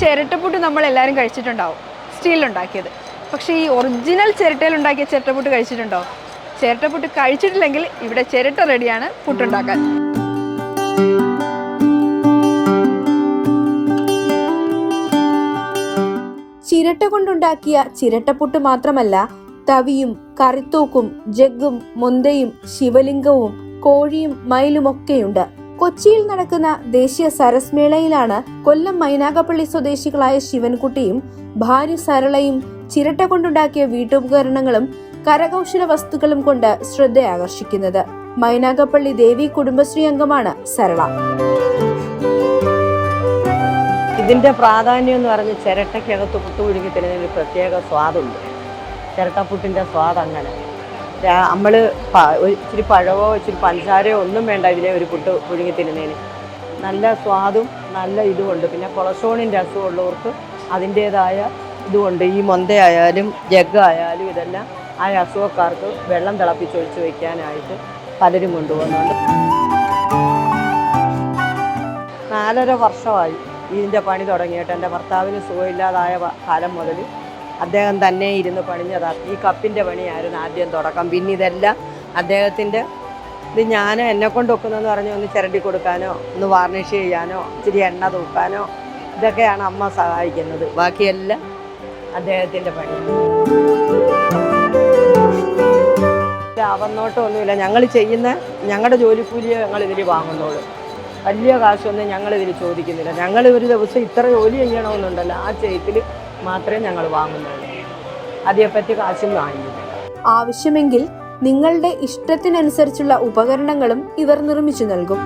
ചിരട്ടപ്പുട്ട് നമ്മൾ എല്ലാവരും കഴിച്ചിട്ടുണ്ടാവും സ്റ്റീലുണ്ടാക്കിയത് പക്ഷേ ഈ ഒറിജിനൽ ചിരട്ടയിൽ ഉണ്ടാക്കിയ ചിരട്ടപ്പുട്ട് കഴിച്ചിട്ടുണ്ടോ? ചിരട്ടപ്പുട്ട് കഴിച്ചിട്ടില്ലെങ്കിൽ ഇവിടെ ചിരട്ട റെഡിയാണ് പുട്ടുണ്ടാക്കാൻ. ചിരട്ട കൊണ്ടുണ്ടാക്കിയ ചിരട്ടപ്പുട്ട് മാത്രമല്ല തവിയും കറിത്തൂക്കും ജഗ്ഗും മൊന്തയും ശിവലിംഗവും കോഴിയും മയിലുമൊക്കെയുണ്ട്. കൊച്ചിയിൽ നടക്കുന്ന ദേശീയ സരസ് മേളയിലാണ് കൊല്ലം മൈനാകപ്പള്ളി സ്വദേശികളായ ശിവൻകുട്ടിയും ഭാര്യ സരളയും ചിരട്ട കൊണ്ടുണ്ടാക്കിയ വീട്ടുപകരണങ്ങളും കരകൗശല വസ്തുക്കളും കൊണ്ട് ശ്രദ്ധയാകർഷിക്കുന്നത്. മൈനാകപ്പള്ളി ദേവി കുടുംബശ്രീ അംഗമാണ് സരള. ഇതിന്റെ പ്രാധാന്യം എന്ന് പറഞ്ഞ് ചിരട്ടയ്ക്കകത്ത് പുട്ട് പുഴുങ്ങി തരുന്നതിന് പ്രത്യേക സ്വാദുണ്ട്. ചിരട്ടപ്പുട്ടിന്റെ സ്വാദ് അങ്ങനെ. നമ്മൾ ഇച്ചിരി പഴവോ ഇച്ചിരി പഞ്ചസാരയോ ഒന്നും വേണ്ട ഇതിലെ ഒരു പുട്ട് പുഴുങ്ങി തിരുന്നതിന് നല്ല സ്വാദും നല്ല ഇതുമുണ്ട്. പിന്നെ കൊളസ്ട്രോളിന്റെ അസുഖമുള്ളവർക്ക് അതിന്റേതായ ഇതുമുണ്ട്. ഈ മൊന്തയായാലും ജഗ് ആയാലും ഇതെല്ലാം ആ അസുഖക്കാർക്ക് വെള്ളം തിളപ്പിച്ചൊഴിച്ച് വയ്ക്കാനായിട്ട് പലരും കൊണ്ടുപോകുന്നുണ്ട്. നാലര വർഷമായി ഇതിന്റെ പണി തുടങ്ങിയിട്ട് എന്റെ ഭർത്താവിന് സുഖമില്ലാതായ കാലം മുതൽ അദ്ദേഹം തന്നെ ഇരുന്ന് പണിഞ്ഞതാണ് ഈ കപ്പിന്റെ പണിയായിരുന്നു ആദ്യം തുടക്കം. പിന്നെ ഇതെല്ലാം അദ്ദേഹത്തിന്റെ ഇത് ഞാൻ എന്നെ കൊണ്ട് ഒക്കുന്നതെന്ന് പറഞ്ഞ് ഒന്ന് ചിരണ്ടി കൊടുക്കാനോ ഒന്ന് വാർണിഷ് ചെയ്യാനോ ഇച്ചിരി എണ്ണ തൂക്കാനോ ഇതൊക്കെയാണ് അമ്മ സഹായിക്കുന്നത്. ബാക്കിയെല്ലാം അദ്ദേഹത്തിന്റെ പണി. ലാഭനോട്ടമൊന്നുമില്ല ഞങ്ങൾ ചെയ്യുന്ന ഞങ്ങളുടെ ജോലിക്കൂലിയെ ഞങ്ങൾ ഇതിൽ വാങ്ങുന്നുള്ളൂ. വലിയ കാശൊന്നും ഞങ്ങളിതിൽ ചോദിക്കുന്നില്ല. ഞങ്ങൾ ഒരു ദിവസം ഇത്ര ജോലി ചെയ്യണമെന്നുണ്ടല്ലോ. ആ ചെയ്ത്തിൽ മാത്രമേ ഞങ്ങൾ വാങ്ങുന്നുള്ളൂ. അതേപ്പറ്റി കാശും വാങ്ങിയില്ല. ആവശ്യമെങ്കിൽ നിങ്ങളുടെ ഇഷ്ടത്തിനനുസരിച്ചുള്ള ഉപകരണങ്ങളും ഇവർ നിർമ്മിച്ചു നൽകും.